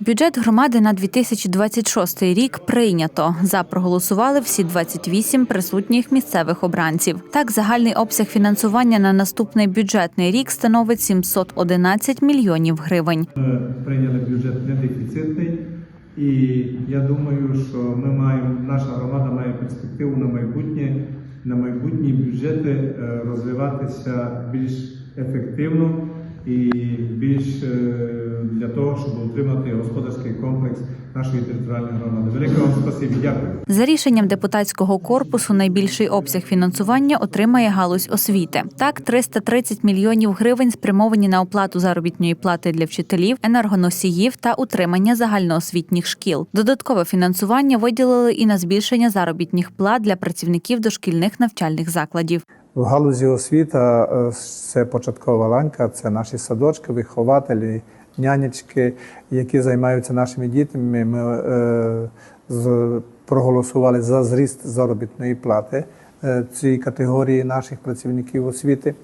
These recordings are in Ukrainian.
Бюджет громади на 2026 рік прийнято. За проголосували всі 28 присутніх місцевих обранців. Так, загальний обсяг фінансування на наступний бюджетний рік становить 711 мільйонів гривень. Ми прийняли бюджет недефіцитний, і я думаю, що ми маємо, наша громада має перспективу на майбутнє, на майбутні бюджети е, розвиватися більш ефективно і більш е, для того, щоб утримати господарський комплекс нашої територіальної громади. Велике вам спасибі, дякую. За рішенням депутатського корпусу найбільший обсяг фінансування отримає галузь освіти. Так, 330 мільйонів гривень спрямовані на оплату заробітної плати для вчителів, енергоносіїв та утримання загальноосвітніх шкіл. Додаткове фінансування виділили і на збільшення заробітних плат для працівників дошкільних навчальних закладів. В галузі освіта це початкова ланка, це наші садочки, вихователі, нянечки, які займаються нашими дітьми. Ми е, з, проголосували за зріст заробітної плати е, цієї категорії наших працівників освіти.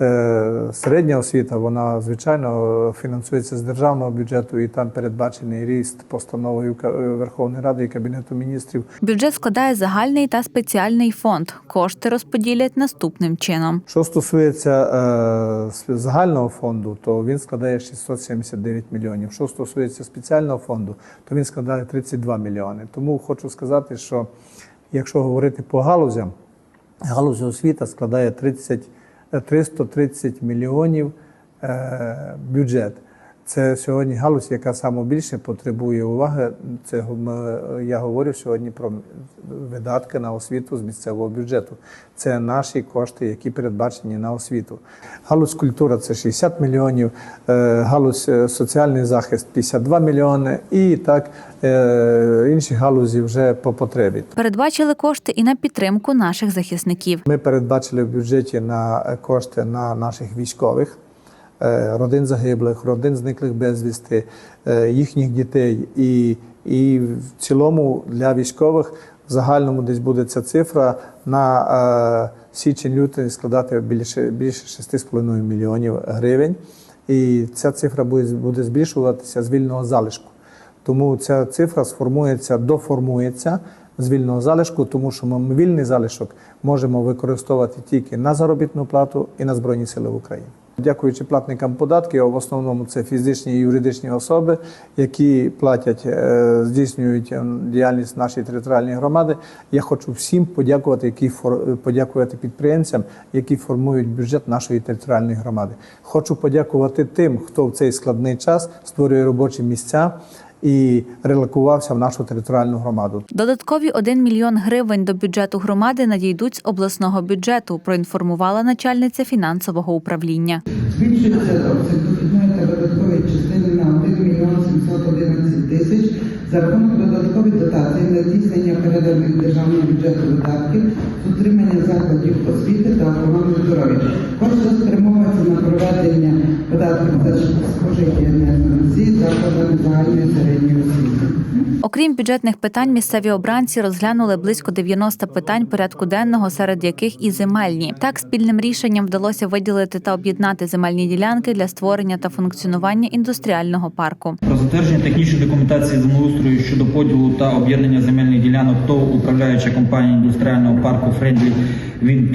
Е, Середня освіта, вона звичайно фінансується з державного бюджету, і там передбачений ріст постановою Верховної Ради і Кабінету міністрів Бюджет складає загальний та спеціальний фонд. Кошти розподілять наступним чином. Що стосується е, загального фонду, то він складає 679 мільйонів. Що стосується спеціального фонду, то він складає 32 мільйони. Тому хочу сказати, що якщо говорити по галузям, галузь освіта складає 30, е, 330 мільйонів е, бюджет. Це сьогодні галузь, яка саме більше потребує уваги. Це я говорю сьогодні про видатки на освіту з місцевого бюджету. Це наші кошти, які передбачені на освіту. Галузь культура це 60 мільйонів, е, галузь е, соціальний захист 52 мільйони, і так е, інші галузі вже по потребі. Передбачили кошти і на підтримку наших захисників. Ми передбачили в бюджеті на кошти на наших військових, родин загиблих, родин зниклих безвісти, е, їхніх дітей. І, і в цілому для військових в загальному десь буде ця цифра на е, січень-лютий складати більше, більше 6,5 мільйонів гривень. І ця цифра буде, буде збільшуватися з вільного залишку. Тому ця цифра сформується, доформується з вільного залишку, тому що ми вільний залишок можемо використовувати тільки на заробітну плату і на Збройні Сили України. Дякуючи платникам податків, в основному це фізичні і юридичні особи, які платять, е, здійснюють е, діяльність нашої територіальної громади. Я хочу всім подякувати, які фор- подякувати підприємцям, які формують бюджет нашої територіальної громади. Хочу подякувати тим, хто в цей складний час створює робочі місця і релокувався в нашу територіальну громаду. Додаткові 1 мільйон гривень до бюджету громади надійдуть з обласного бюджету. Проінформувала начальниця фінансового управління. Збільшується та додаткової частини на 1 мільйон 711 тисяч за рахунок додаткових дотацій на здійснення переданих державного бюджету видатків з утримання закладів освіти та охорони здоров'я. Кошти спрямовуються на проведення податків за спожиті енергоносії закладами загальної середньої освіти. Окрім бюджетних питань, місцеві обранці розглянули близько 90 питань порядку денного, серед яких і земельні. Так, спільним рішенням вдалося виділити та об'єднати земельні ділянки для створення та функціонування індустріального парку. Про затвердження технічної документації землеустрою щодо поділу та об'єднання земельних ділянок ТОВ управляюча компанія індустріального парку Wind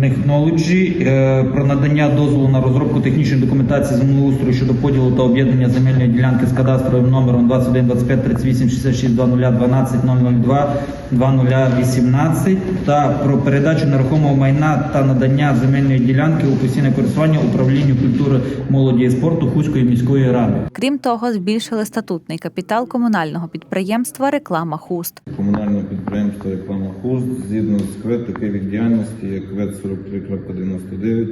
Technology е, про надання дозволу на розробку технічної документації землеустрою щодо поділу та об'єднання земельної ділянки з кадастровим номером 21 25 38 66 20 12 002 2018 та про передачу нерухомого майна та надання земельної ділянки у постійне користування управлінню культури, молоді і спорту Хуської міської ради. Крім того, збільшили статутний капітал комунального підприємства Реклама Хуст. комунального підприємства «Реклама Хуст» згідно з КВЕД такий від діяльності, як КВЕД 43.99,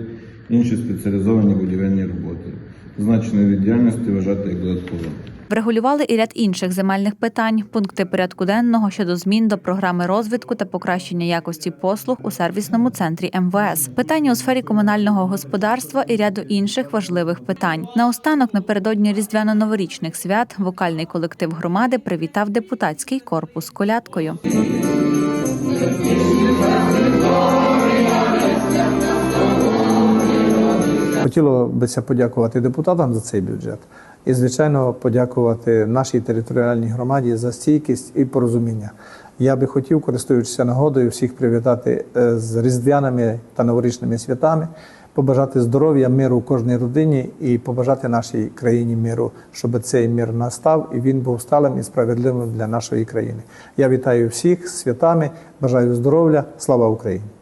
інші спеціалізовані будівельні роботи. Значеної від діяльності вважати як додатково. Врегулювали і ряд інших земельних питань, пункти порядку денного щодо змін до програми розвитку та покращення якості послуг у сервісному центрі МВС, питання у сфері комунального господарства і ряду інших важливих питань. Наостанок напередодні різдвяно-новорічних свят вокальний колектив громади привітав депутатський корпус колядкою. Хотіло бися подякувати депутатам за цей бюджет І, звичайно, подякувати нашій територіальній громаді за стійкість і порозуміння. Я би хотів, користуючись нагодою, всіх привітати е, з різдвяними та новорічними святами, побажати здоров'я, миру в кожній родині і побажати нашій країні миру, щоб цей мир настав і він був сталим і справедливим для нашої країни. Я вітаю всіх з святами, бажаю здоров'я, слава Україні!